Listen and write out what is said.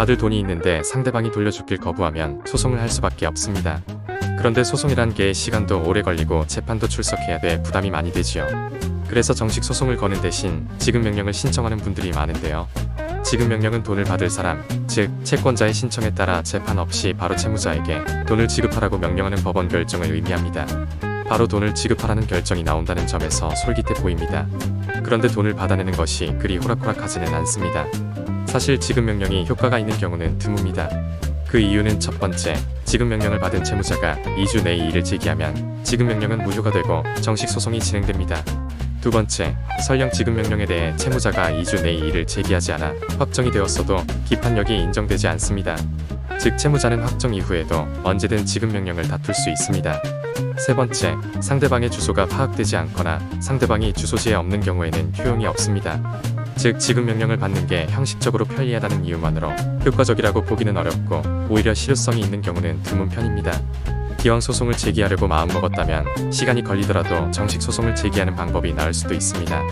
받을 돈이 있는데 상대방이 돌려주길 거부하면 소송을 할 수밖에 없습니다. 그런데 소송이란 게 시간도 오래 걸리고 재판도 출석해야 돼 부담이 많이 되지요. 그래서 정식 소송을 거는 대신 지급 명령을 신청하는 분들이 많은데요. 지급 명령은 돈을 받을 사람, 즉 채권자의 신청에 따라 재판 없이 바로 채무자에게 돈을 지급하라고 명령하는 법원 결정을 의미합니다. 바로 돈을 지급하라는 결정이 나온다는 점에서 솔깃해 보입니다. 그런데 돈을 받아내는 것이 그리 호락호락하지는 않습니다. 사실 지급 명령이 효과가 있는 경우는 드뭅니다. 그 이유는 첫 번째, 지급 명령을 받은 채무자가 2주 내에 이를 제기하면 지급 명령은 무효가 되고 정식 소송이 진행됩니다. 두 번째, 설령 지급 명령에 대해 채무자가 2주 내에 이를 제기하지 않아 확정이 되었어도 기판력이 인정되지 않습니다. 즉 채무자는 확정 이후에도 언제든 지급 명령을 다툴 수 있습니다. 세 번째, 상대방의 주소가 파악되지 않거나 상대방이 주소지에 없는 경우에는 효용이 없습니다. 즉 지급 명령을 받는 게 형식적으로 편리하다는 이유만으로 효과적이라고 보기는 어렵고 오히려 실효성이 있는 경우는 드문 편입니다. 기왕 소송을 제기하려고 마음먹었다면 시간이 걸리더라도 정식 소송을 제기하는 방법이 나을 수도 있습니다.